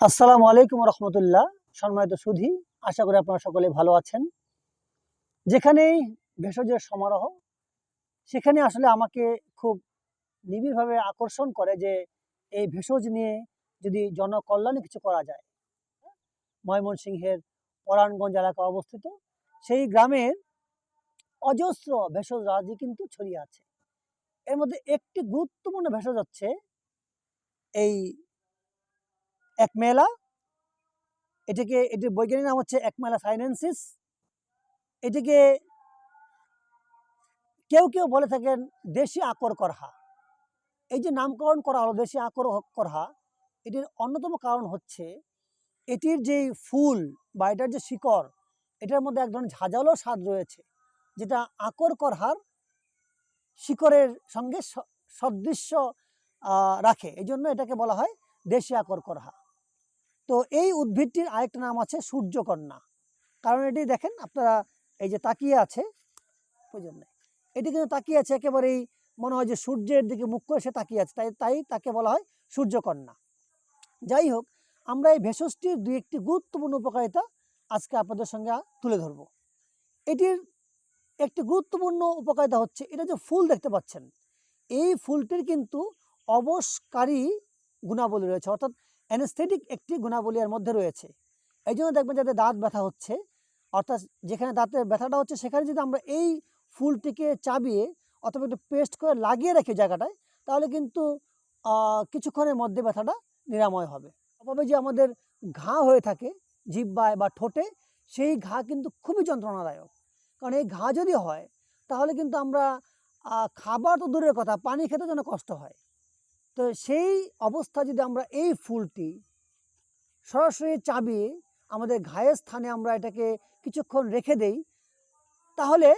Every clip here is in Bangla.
আসসালামু আলাইকুম রহমতুল্লাহ। সম্মানিত সুধী, আশা করি আপনারা সকলে ভালো আছেন। যেখানেই ভেষজের সমারোহ, সেখানে আসলে আমাকে খুব নিবিড়ভাবে আকর্ষণ করে যে এই ভেষজ নিয়ে যদি জনকল্যাণে কিছু করা যায়, ময়মনসিংহের পরাণগঞ্জ এলাকা অবস্থিত, সেই গ্রামের অজস্র ভেষজ রাজি কিন্তু ছড়িয়ে আছে। এর মধ্যে একটি গুরুত্বপূর্ণ ভেষজ হচ্ছে এই এক মেলা এটাকে, এটির বৈজ্ঞানিক নাম হচ্ছে একমেলা সাইনেন্সিস। এটিকে কেউ কেউ বলে থাকেন দেশি আকর করহা। এই যে নামকরণ করা হলো, দেশি আকর করহা, এটির অন্যতম কারণ হচ্ছে এটির যে ফুল বা এটার যে শিকড়, এটার মধ্যে এক ধরনের ঝাঁঝালো স্বাদ রয়েছে, যেটা আকর করহার শিকড়ের সঙ্গে সদৃশ্য রাখে। এই জন্য এটাকে বলা হয় দেশি আকর করহা। তো এই উদ্ভিদটির আরেকটা নাম আছে সূর্যকন্যা। কারণ এটি দেখেন আপনারা এই যে তাকিয়ে আছে এটি কিন্তু তাকিয়ে আছে একেবারেই মনে হয় যে সূর্যের দিকে মুখ করে সে তাকিয়ে আছে, তাই তাই তাকে বলা হয় সূর্যকন্যা। যাই হোক, আমরা এই ভেষজটির দুই একটি গুরুত্বপূর্ণ উপকারিতা আজকে আপনাদের সঙ্গে তুলে ধরব। এটির একটি গুরুত্বপূর্ণ উপকারিতা হচ্ছে, এটা যে ফুল দেখতে পাচ্ছেন, এই ফুলটির কিন্তু অবসকারী গুণাবলী রয়েছে। অর্থাৎ অ্যানেস্থেটিক একটি গুণাবলী এর মধ্যে রয়েছে। এই জন্য দেখবেন যাদের দাঁত ব্যথা হচ্ছে, অর্থাৎ যেখানে দাঁতের ব্যথাটা হচ্ছে সেখানে যদি আমরা এই ফুলটিকে চাবিয়ে অথবা একটু পেস্ট করে লাগিয়ে রাখি জায়গাটায়, তাহলে কিন্তু কিছুক্ষণের মধ্যে ব্যথাটা নিরাময় হবে। অভাবে যে আমাদের ঘা হয়ে থাকে, জিব্বায় বা ঠোঁটে, সেই ঘা কিন্তু খুবই যন্ত্রণাদায়ক। কারণ এই ঘা যদি হয়, তাহলে কিন্তু আমরা খাবার তো দূরের কথা, পানি খেতে যেন কষ্ট হয়। তো সেই অবস্থা যদি আমরা এই ফুলটি সরাসরি চাবিয়ে আমাদের ঘায়ের স্থানে আমরা এটাকে কিছুক্ষণ রেখে দেই, তাহলে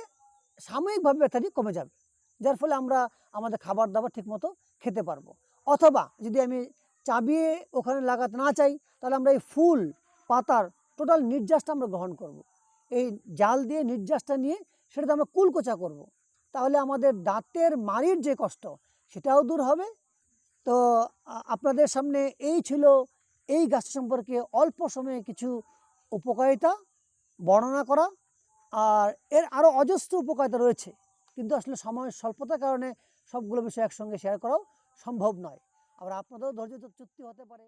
সাময়িকভাবে ব্যথাটি কমে যাবে, যার ফলে আমরা আমাদের খাবার দাবার ঠিকমতো খেতে পারব অথবা যদি আমি চাবিয়ে ওখানে লাগাতে না চাই, তাহলে আমরা এই ফুল, পাতার টোটাল নির্যাসটা আমরা গ্রহণ করব। এই জাল দিয়ে নির্যাসটা নিয়ে সেটাতে আমরা কুলকোচা করব। তাহলে আমাদের দাঁতের মারির যে কষ্ট, সেটাও দূর হবে তো আপনাদের সামনে এই ছিল এই গাছ সম্পর্কে অল্প সময়ে কিছু উপকারিতা বর্ণনা করা। আর এর আরও অজস্র উপকারিতা রয়েছে। কিন্তু আসলে সময়ের স্বল্পতার কারণে সবগুলো বিষয় একসঙ্গে শেয়ার করাও সম্ভব নয়। আবার আপনাদেরও ধৈর্য চুক্তি হতে পারে।